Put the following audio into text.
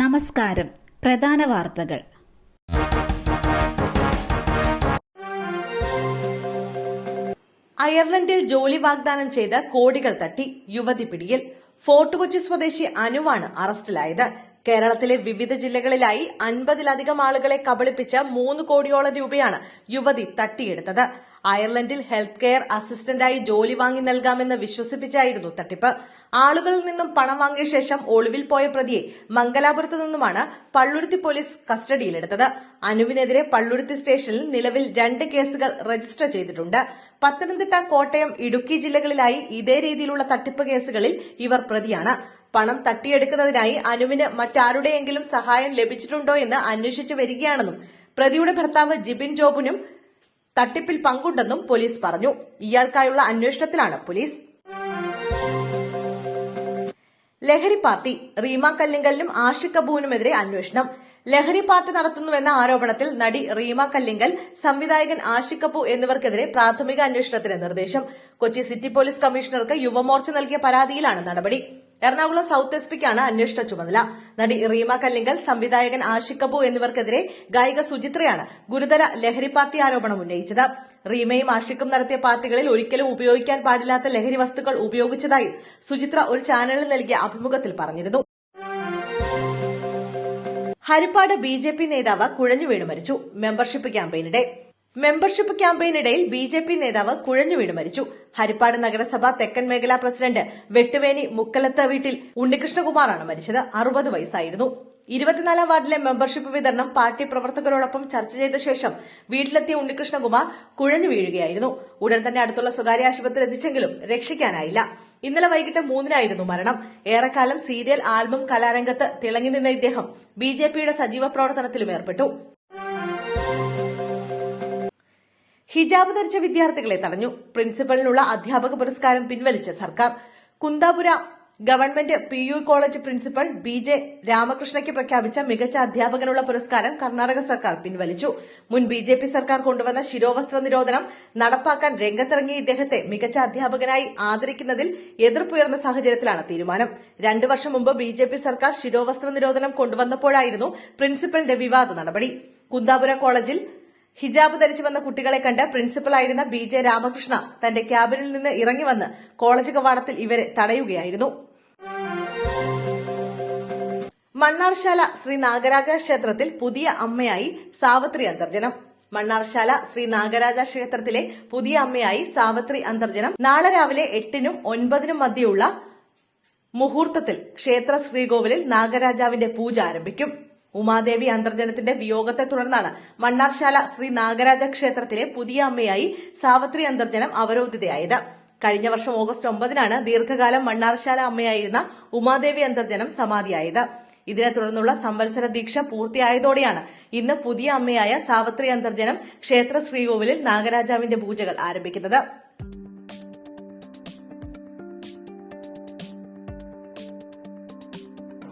നമസ്കാരം. പ്രധാന വാർത്തകൾ. അയർലൻഡിൽ ജോലി വാഗ്ദാനം ചെയ്ത കോടികൾ തട്ടി യുവതി പിടിയിൽ. ഫോർട്ട് കൊച്ചി സ്വദേശി അനുവാണ് അറസ്റ്റിലായത്. കേരളത്തിലെ വിവിധ ജില്ലകളിലായി അൻപതിലധികം ആളുകളെ കബളിപ്പിച്ച മൂന്ന് കോടിയോളം രൂപയാണ് യുവതി തട്ടിയെടുത്തത്. അയർലൻഡിൽ ഹെൽത്ത് കെയർ അസിസ്റ്റന്റായി ജോലി വാങ്ങി നൽകാമെന്ന് വിശ്വസിപ്പിച്ചായിരുന്നു തട്ടിപ്പ്. ആളുകളിൽ നിന്നും പണം വാങ്ങിയ ശേഷം ഒളിവിൽ പോയ പ്രതിയെ മംഗലാപുരത്തു നിന്നുമാണ് പള്ളുരുത്തി പോലീസ് കസ്റ്റഡിയിലെടുത്തത്. അനുവിനെതിരെ പള്ളുരുത്തി സ്റ്റേഷനിൽ നിലവിൽ രണ്ട് കേസുകൾ രജിസ്റ്റർ ചെയ്തിട്ടുണ്ട്. പത്തനംതിട്ട കോട്ടയം ഇടുക്കി ജില്ലകളിലായി ഇതേ രീതിയിലുള്ള തട്ടിപ്പ് കേസുകളിൽ ഇവർ പ്രതിയാണ്. പണം തട്ടിയെടുക്കുന്നതിനായി അനുവിന് മറ്റാരുടെയെങ്കിലും സഹായം ലഭിച്ചിട്ടുണ്ടോ എന്ന് അന്വേഷിച്ചു വരികയാണെന്നും പ്രതിയുടെ ഭർത്താവ് ജിബിൻ ജോബിനും തട്ടിപ്പിൽ പങ്കുണ്ടെന്നും പോലീസ് പറഞ്ഞു. ഇയാൾക്കായുള്ള അന്വേഷണത്തിലാണ് പോലീസ്. ലഹരി പാർട്ടി റീമ കല്ലിങ്കലിനും ആഷിഖ് കപൂറിനുമെതിരെ അന്വേഷണം. ലഹരി പാർട്ടി നടത്തുന്നുവെന്ന ആരോപണത്തിൽ നടി റീമ കല്ലിങ്കൽ സംവിധായകൻ ആഷിഖ് കപൂർ എന്നിവർക്കെതിരെ പ്രാഥമിക അന്വേഷണത്തിന് നിർദ്ദേശം. കൊച്ചി സിറ്റി പോലീസ് കമ്മീഷണർക്ക് യുവമോർച്ച നൽകിയ പരാതിയിലാണ് നടപടി. എറണാകുളം സൌത്ത് എസ് പിക്കാണ് അന്വേഷണ ചുമതല. നടി റീമ കല്ലിങ്കൽ സംവിധായകൻ ആഷിഖ് കപൂർ എന്നിവർക്കെതിരെ ഗായിക സുചിത്രയാണ് ഗുരുതര ലഹരി പാർട്ടി ആരോപണം ഉന്നയിച്ചത്. റീമയും ആഷിക്കും നടത്തിയ പാർട്ടികളിൽ ഒരിക്കലും ഉപയോഗിക്കാൻ പാടില്ലാത്ത ലഹരി വസ്തുക്കൾ ഉപയോഗിച്ചതായി സുചിത്ര ഒരു ചാനലിൽ നൽകിയ അഭിമുഖത്തിൽ പറഞ്ഞിരുന്നു. ഹരിപ്പാട് ബി ജെ പി നേതാവ് കുഴഞ്ഞുവീണ് മരിച്ചു. മെമ്പർഷിപ്പ് ക്യാമ്പയിനിടെ മെമ്പർഷിപ്പ് ക്യാമ്പയിനിടയിൽ ബി ജെ പി നേതാവ് കുഴഞ്ഞു വീണ് മരിച്ചു. ഹരിപ്പാട് നഗരസഭ തെക്കൻ മേഖലാ പ്രസിഡന്റ് വെട്ടുവേനി മുക്കലത്ത് വീട്ടിൽ ഉണ്ണികൃഷ്ണകുമാറാണ് മരിച്ചത്. അറുപത് വയസ്സായിരുന്നു. ഇരുപത്തിനാലാം വാർഡിലെ മെമ്പർഷിപ്പ് വിതരണം പാർട്ടി പ്രവർത്തകരോടൊപ്പം ചർച്ച ചെയ്ത ശേഷം വീട്ടിലെത്തിയ ഉണ്ണികൃഷ്ണകുമാർ കുഴഞ്ഞു വീഴുകയായിരുന്നു. ഉടൻ തന്നെ അടുത്തുള്ള സ്വകാര്യ ആശുപത്രി എത്തിച്ചെങ്കിലും രക്ഷിക്കാനായില്ല. ഇന്നലെ വൈകിട്ട് മൂന്നിനായിരുന്നു മരണം. ഏറെക്കാലം സീരിയൽ ആൽബം കലാരംഗത്ത് തിളങ്ങി നിന്ന ഇദ്ദേഹം ബി സജീവ പ്രവർത്തനത്തിലും ഏർപ്പെട്ടു. ഹിജാബ് ധരിച്ച വിദ്യാർത്ഥികളെ തടഞ്ഞു. പ്രിൻസിപ്പലിനുള്ള അധ്യാപക പുരസ്കാരം പിൻവലിച്ച സർക്കാർ. Kundapura government P U college principal B J രാമകൃഷ്ണയ്ക്ക് പ്രഖ്യാപിച്ച മികച്ച അധ്യാപകനുള്ള പുരസ്കാരം കർണാടക സർക്കാർ പിൻവലിച്ചു. മുൻ ബി ജെ പി സർക്കാർ കൊണ്ടുവന്ന ശിരോവസ്ത്ര നിരോധനം നടപ്പാക്കാൻ രംഗത്തിറങ്ങിയ ഇദ്ദേഹത്തെ മികച്ച അധ്യാപകനായി ആദരിക്കുന്നതിൽ എതിർപ്പുയർന്ന സാഹചര്യത്തിലാണ് തീരുമാനം. രണ്ടു വർഷം മുമ്പ് ബി ജെ പി സർക്കാർ ശിരോവസ്ത്ര നിരോധനം കൊണ്ടുവന്നപ്പോഴായിരുന്നു പ്രിൻസിപ്പലിന്റെ വിവാദ നടപടി. കുന്താപുര കോളേജിൽ ഹിജാബ് ധരിച്ചു വന്ന കുട്ടികളെ കണ്ട് പ്രിൻസിപ്പലായിരുന്ന ബി ജെ രാമകൃഷ്ണ തന്റെ ക്യാബിനിൽ നിന്ന് ഇറങ്ങി വന്ന് കോളേജ് കവാടത്തിൽ ഇവരെ തടയുകയായിരുന്നു. മണ്ണാർശാല ശ്രീ നാഗരാജ ക്ഷേത്രത്തിൽ പുതിയ അമ്മയായി സാവത്രി അന്തർജനം. മണ്ണാർശാല ശ്രീ നാഗരാജ ക്ഷേത്രത്തിലെ പുതിയ അമ്മയായി സാവത്രി അന്തർജനം. നാളെ രാവിലെ എട്ടിനും ഒൻപതിനും മധ്യയുള്ള മുഹൂർത്തത്തിൽ ക്ഷേത്ര ശ്രീകോവിലിൽ നാഗരാജാവിന്റെ പൂജ ആരംഭിക്കും. ഉമാദേവി അന്തർജനത്തിന്റെ വിയോഗത്തെ തുടർന്നാണ് മണ്ണാർശാല ശ്രീ നാഗരാജ ക്ഷേത്രത്തിലെ പുതിയ അമ്മയായി സാവത്രി അന്തർജനം അവരോധിതയായത്. കഴിഞ്ഞ വർഷം ഓഗസ്റ്റ് ഒമ്പതിനാണ് ദീർഘകാലം മണ്ണാർശാല അമ്മയായിരുന്ന ഉമാദേവി അന്തർജനം സമാധിയായത്. ഇതിനെ തുടർന്നുള്ള സംവത്സര ദീക്ഷ പൂർത്തിയായതോടെയാണ് ഇന്ന് പുതിയ അമ്മയായ സാവത്രി അന്തർജനം ക്ഷേത്ര ശ്രീകോവിലിൽ നാഗരാജാവിന്റെ പൂജകൾ ആരംഭിക്കുന്നത്.